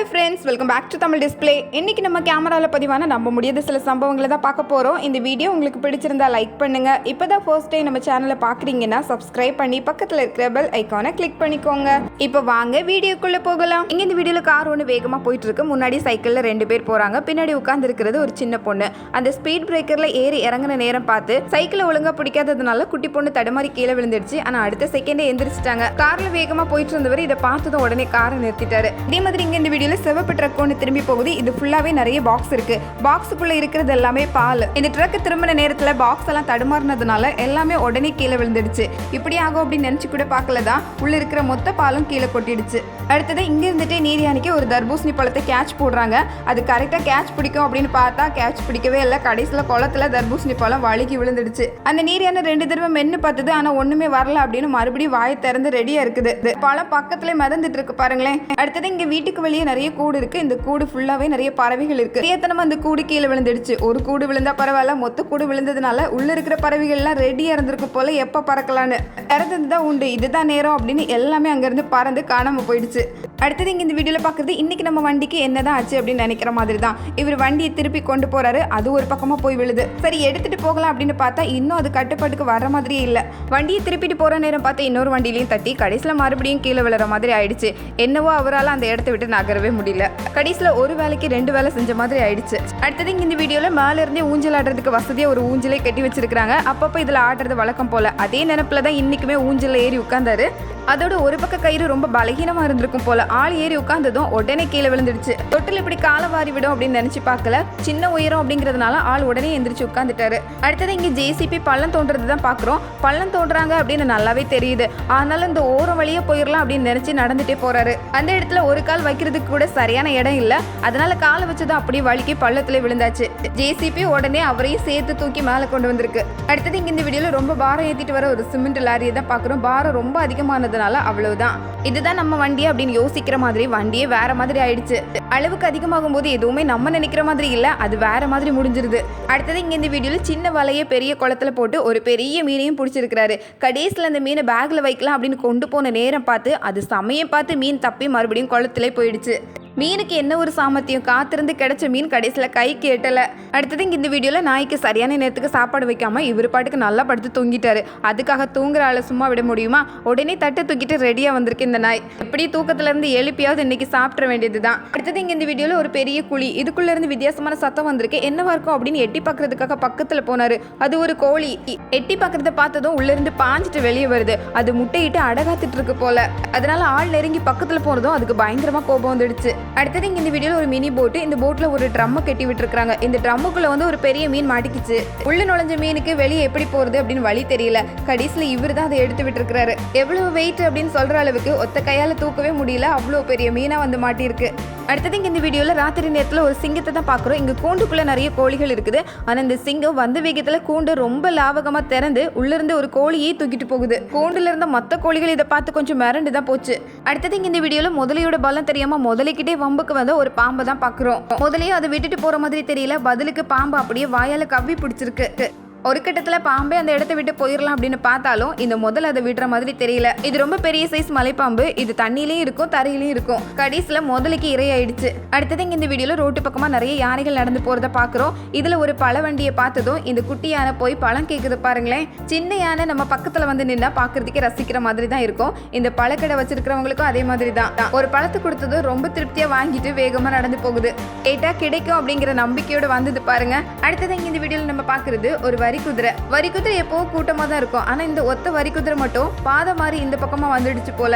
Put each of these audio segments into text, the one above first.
Hello friends welcome back to Tamil display இன்னைக்கு நம்ம கேமராவில் பதிவான நம்ப முடியாத சில சம்பவங்களை தான் பார்க்க போகிறோம் இந்த வீடியோ உங்களுக்கு பிடிச்சிருந்தா லைக் பண்ணுங்க. இப்போ தான் ஃபர்ஸ்ட் டைம் நம்ம சேனலை பார்க்குறீங்கன்னா சப்ஸ்கிரைப் பண்ணி பக்கத்தில் இருக்கிற பெல் ஐக்கானை கிளிக் பண்ணிக்கோங்க. இப்போ வாங்க வீடியோக்குள்ளே போகலாம். இங்கே இந்த வீடியோவில் கார் ஒன்று வேகமாக போயிட்டு இருக்கு முன்னாடி சைக்கிளில் ரெண்டு பேர் போகிறாங்க பின்னாடி உட்காந்துருக்கிறது ஒரு சின்ன பொண்ணு. அந்த ஸ்பீட் பிரேக்கரில் ஏறி இறங்குன நேரம் பார்த்து சைக்கிளை ஒழுங்காக பிடிக்காததுனால குட்டி பொண்ணு தடுமாறி கீழே விழுந்துடுச்சு. ஆனால் அடுத்த செகண்டே எந்திரிச்சிட்டாங்க. காரில் வேகமாக போயிட்டு இருந்தவர் இதை பார்த்ததும் உடனே காரை நிறுத்திட்டாரு. இதே மாதிரி இங்கே இந்த வீடியோ வீடியோவில் சிவப்பு ட்ரக் ஒன்று திரும்பி போகுது. இது ஃபுல்லாகவே நிறைய பாக்ஸ் இருக்கு. பாக்ஸுக்குள்ளே இருக்கிறது எல்லாமே பால். இந்த ட்ரக் திரும்பின நேரத்தில் பாக்ஸ் எல்லாம் தடுமாறினதுனால எல்லாமே உடனே கீழே விழுந்துடுச்சு. இப்படி ஆகும் அப்படின்னு நினச்சி கூட பார்க்கல தான். உள்ள இருக்கிற மொத்த பாலும் கீழே கொட்டிடுச்சு. அடுத்தது இங்கே இருந்துட்டே நீரியானிக்கு ஒரு தர்பூசணி பழத்தை கேட்ச் போடுறாங்க. அது கரெக்டாக கேட்ச் பிடிக்கும் அப்படின்னு பார்த்தா கேட்ச் பிடிக்கவே இல்லை. கடைசியில் குளத்துல தர்பூசணி பழம் வழுகி விழுந்துடுச்சு. அந்த நீரியான ரெண்டு தடவை மென்னு பார்த்தது ஆனால் ஒன்றுமே வரல அப்படின்னு மறுபடியும் வாயை திறந்து ரெடியாக இருக்குது. பழம் பக்கத்துல மிதந்துட்டு இருக்கு பாருங்களேன். அடுத்தது இங்கே வீட்டுக்கு வெளியே நிறைய நிறைய கூடு இருக்கு. இந்த கூடு ஃபுல்லாவே நிறைய பறவைகள் இருக்கு. ஏத்தனமா அந்த கூடு கீழே விழுந்துடுச்சு. ஒரு கூடு விழுந்தா பரவாயில்ல. மொத்த கூடு விழுந்ததுனால உள்ள இருக்கிற பறவைகள் எல்லாம் ரெடியா இருந்திருக்கு போல எப்ப பறக்கலான்னு. இறந்தது தான் உண்டு. இதுதான் நேரம் அப்படின்னு எல்லாமே அங்கிருந்து பறந்து காணாம போயிடுச்சு. அடுத்தது இங்கே இந்த வீடியோவில் பார்க்குறது இன்றைக்கி நம்ம வண்டிக்கு என்ன தான் ஆச்சு அப்படின்னு நினைக்கிற மாதிரி தான் இவர் வண்டியை திருப்பி கொண்டு போகிறாரு அது ஒரு பக்கமாக போய் விழுது. சரி எடுத்துகிட்டு போகலாம் அப்படின்னு பார்த்தா இன்னும் அது கட்டுப்பாட்டுக்கு வர மாதிரியே இல்லை. வண்டியை திருப்பிட்டு போகிற நேரம் பார்த்தா இன்னொரு வண்டியிலையும் தட்டி கடைசியில் மறுபடியும் கீழே விழுற மாதிரி ஆயிடுச்சு. என்னவோ அவரால் அந்த இடத்த விட்டு நகரவே முடியல. கடைசியில் ஒரு வேலைக்கு ரெண்டு வேலை செஞ்ச மாதிரி ஆயிடுச்சு. அடுத்தது இங்கே இந்த வீடியோவில் மேலே இருந்தே ஊஞ்சல் ஆடுறதுக்கு வசதியாக ஒரு ஊஞ்சலே கட்டி வச்சிருக்காங்க அப்பப்போ இதில் ஆடுறது வழக்கம் போல. அதே நினப்பில் தான் இன்றைக்குமே ஊஞ்சலில் ஏறி உட்காந்தாரு அதோட ஒரு பக்க கயிறு ரொம்ப பலகீனமா இருந்திருக்கும் போல. ஆள் ஏறி உட்கார்ந்ததும் உடனே கீழே விழுந்துடுச்சு. தொட்டில் இப்படி காலை வாரி விடும் அப்படின்னு நினைச்சு பார்க்கல. சின்ன உயரம் அப்படிங்கிறதுனால ஆள் உடனே எந்திரிச்சு உட்காந்துட்டாரு அடுத்தது இங்க ஜேசிபி பள்ளம் தோன்றது தான் பாக்குறோம் பள்ளம் தோன்றாங்க அப்படின்னு நல்லாவே தெரியுது. ஆனாலும் இந்த ஓரம் வழியே போயிடலாம் அப்படின்னு நினைச்சு நடந்துட்டே போறாரு. அந்த இடத்துல ஒரு கால் வைக்கிறதுக்கு கூட சரியான இடம் இல்ல. அதனால காலை வச்சதும் அப்படியே வழுக்கி பள்ளத்துல விழுந்தாச்சு. ஜேசிபி உடனே அவரையும் சேர்த்து தூக்கி மேல கொண்டு வந்திருக்கு. அடுத்தது இங்க இந்த வீடியோல ரொம்ப பாரம் ஏத்திட்டு வர ஒரு சிமெண்ட் லாரியை தான் பாக்குறோம் பாரம் ரொம்ப அதிகமானது அதிகமானதுனால அவ்வளவுதான். இதுதான் நம்ம வண்டி அப்படின்னு யோசிக்கிற மாதிரி வண்டியே வேற மாதிரி ஆயிடுச்சு. அளவுக்கு அதிகமாகும் போது எதுவுமே நம்ம நினைக்கிற மாதிரி இல்ல அது வேற மாதிரி முடிஞ்சிருது. அடுத்தது இங்க இந்த வீடியோல சின்ன வலையை பெரிய குளத்துல போட்டு ஒரு பெரிய மீனையும் பிடிச்சிருக்கிறாரு. கடைசியில் அந்த மீனை பேக்ல வைக்கலாம் அப்படின்னு கொண்டு போன நேரம் பார்த்து அது சமயம் பார்த்து மீன் தப்பி மறுபடியும் குளத்திலே போயிடுச்சு. மீனுக்கு என்ன ஒரு சாமர்த்தியம்? காத்திருந்து கிடைச்ச மீன் கடைசியில் கை கேட்டலை. அடுத்தது இங்கே இந்த வீடியோவில் நாய்க்கு சரியான நேரத்துக்கு சாப்பாடு வைக்காம இவர் பாட்டுக்கு நல்லா படுத்து தூங்கிட்டாரு. அதுக்காக தூங்குற ஆளை சும்மா விட முடியுமா? உடனே தட்டை தூக்கிட்டு ரெடியாக வந்திருக்கு இந்த நாய். எப்படி தூக்கத்துலேருந்து எழுப்பியாவது இன்னைக்கு சாப்பிட வேண்டியது தான் அடுத்தது இங்கே இந்த வீடியோவில் ஒரு பெரிய குழி. இதுக்குள்ளேருந்து வித்தியாசமான சத்தம் வந்திருக்கு. என்னவா இருக்கும் அப்படின்னு எட்டி பார்க்கறதுக்காக பக்கத்தில் போனாரு. அது ஒரு கோழி. எட்டி பார்க்கறத பார்த்ததும் உள்ளேருந்து பாஞ்சிட்டு வெளியே வருது. அது முட்டையிட்டு அடகாத்துட்டு இருக்கு போல. அதனால ஆள் நெருங்கி பக்கத்தில் போனதும் அதுக்கு பயங்கரமாக கோபம் வந்துடுச்சு. அடுத்தது இங்கே இந்த வீடியோவில் ஒரு மினி போட்டு இந்த போட்டில் ஒரு ட்ரம்மை கட்டி விட்டுருக்காங்க இந்த ட்ரம்முக்குள்ள வந்து ஒரு பெரிய மீன் மாட்டிக்கிச்சு. உள்ள நுழைஞ்ச மீனுக்கு வெளியே எப்படி போகிறது அப்படின்னு வழி தெரியல. கடைசியில் இவர் தான் அதை எடுத்து விட்டுருக்காரு எவ்வளவு வெயிட் அப்படின்னு சொல்கிற அளவுக்கு ஒத்த கையால் தூக்கவே முடியல. அவ்வளோ பெரிய மீனாக வந்து மாட்டியிருக்கு. அடுத்தது இங்கே இந்த வீடியோவில் ராத்திரி நேரத்தில் ஒரு சிங்கத்தை தான் பார்க்குறோம். இங்கே கூண்டுக்குள்ளே நிறைய கோழிகள் இருக்குது. ஆனால் இந்த சிங்கம் வந்த வேகத்தில் கூண்டு ரொம்ப லாவகமாக திறந்து உள்ளிருந்து ஒரு கோழியை தூக்கிட்டு போகுது. கூண்டுல இருந்த மற்ற கோழிகள் இதை பார்த்து கொஞ்சம் மிரண்டு தான் போச்சு. அடுத்தது இங்கே இந்த வீடியோவில் முதலையோட பலம் தெரியாமல் முதலைக்கிட்டே வம்புக்கு வந்த ஒரு பாம்பை தான் பார்க்குறோம். முதலையும் அதை விட்டுட்டு போகிற மாதிரி தெரியல. பதிலுக்கு பாம்பு அப்படியே வாயால் கவ்வி பிடிச்சிருக்கு. ஒரு கட்டத்தில் பாம்பே அந்த இடத்த விட்டு போயிடலாம் அப்படின்னு பார்த்தாலும் இந்த முதல் அதை விடுற மாதிரி தெரியல. இது ரொம்ப பெரிய சைஸ் மலைப்பாம்பு. இது தண்ணியிலையும் இருக்கும் தரையிலையும் இருக்கும். கடைசியில் முதலுக்கு இரையாயிடுச்சு. அடுத்தது இங்கே இந்த வீடியோவில் ரோட்டு பக்கமாக நிறைய யானைகள் நடந்து போகிறத பார்க்குறோம். இதில் ஒரு பழ வண்டியை பார்த்ததும் இந்த குட்டி யானை போய் பழம் கேட்குது பாருங்களேன். சின்ன யானை நம்ம பக்கத்தில் வந்து நின்னா பார்க்குறதுக்கே ரசிக்கிற மாதிரி தான் இருக்கும். இந்த பழக்கடை வச்சிருக்கிறவங்களுக்கும் அதே மாதிரி தான். ஒரு பழத்தை கொடுத்ததும் ரொம்ப திருப்தியாக வாங்கிட்டு வேகமாக நடந்து போகுது. கேட்டால் கிடைக்கும் அப்படிங்கிற நம்பிக்கையோடு வந்தது பாருங்க. அடுத்தது இங்கே இந்த வீடியோவில் நம்ம பார்க்குறது ஒரு வரி குதிரை. வரி குதிரை எப்பவும் கூட்டமாக தான் இருக்கும். ஆனால் இந்த ஒத்த வரி குதிரை மட்டும் பாதை மாதிரி இந்த பக்கமாக வந்துடுச்சு போல.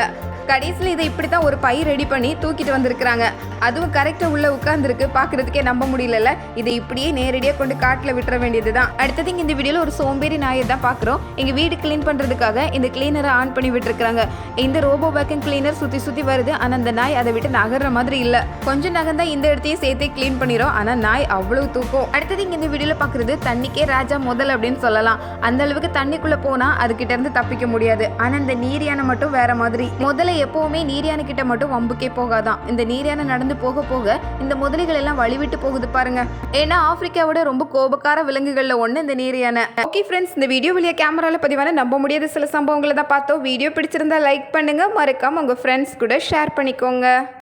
கடைசியில் இதை இப்படி தான் ஒரு பை ரெடி பண்ணி தூக்கிட்டு வந்திருக்கிறாங்க. அதுவும் கரெக்டாக உள்ள உட்காந்துருக்கு பார்க்குறதுக்கே நம்ப முடியலல்ல. இதை இப்படியே நேரடியாக கொண்டு காட்டில் விட்டுற வேண்டியது தான் அடுத்தது இந்த வீடியோவில் ஒரு சோம்பேறி நாயை தான் பார்க்குறோம். எங்கள் வீடு க்ளீன் பண்ணுறதுக்காக இந்த கிளீனரை ஆன் பண்ணி விட்டுருக்காங்க இந்த ரோபோ வேக்கம் கிளீனர் சுற்றி சுற்றி வருது. ஆனால் அந்த நாய் அதை விட்டு நகர்ற மாதிரி இல்லை. கொஞ்சம் நகர்ந்தா இந்த இடத்தையும் சேர்த்தே க்ளீன் பண்ணிடும் ஆனால் நாய் அவ்வளோ தூக்கம். அடுத்தது இங்கே இந்த வீடியோவில் பார்க்குறது தண்ணிக்கே ராஜா முதல் அப்படின்னு சொல்லலாம். அந்த அளவுக்கு தண்ணிக்குள்ளே போனால் அதுக்கிட்டேருந்து தப்பிக்க முடியாது. ஆனால் இந்த நீர் யானை மட்டும் வேற மாதிரி. முதல்ல எப்போவுமே நீரியான கிட்ட மட்டும் வம்புக்கே போகாதான். இந்த நீரியான நடந்து போக போக இந்த முதலைகள் எல்லாம் வழிவிட்டு போகுது பாருங்க. ஏன்னா ஆப்பிரிக்காவோட ரொம்ப கோபக்கார விலங்குகள்ல ஒண்ணு இந்த நீரியான. ஓகே ஃப்ரெண்ட்ஸ் இந்த வீடியோ வழியா கேமரால பதிவான நம்ப முடியாத சில சம்பவங்களை தான் பார்த்தோம். வீடியோ பிடிச்சிருந்தா லைக் பண்ணுங்க. மறக்காம உங்க ஃப்ரெண்ட்ஸ் கூட ஷேர் பண்ணிக்கோங்க.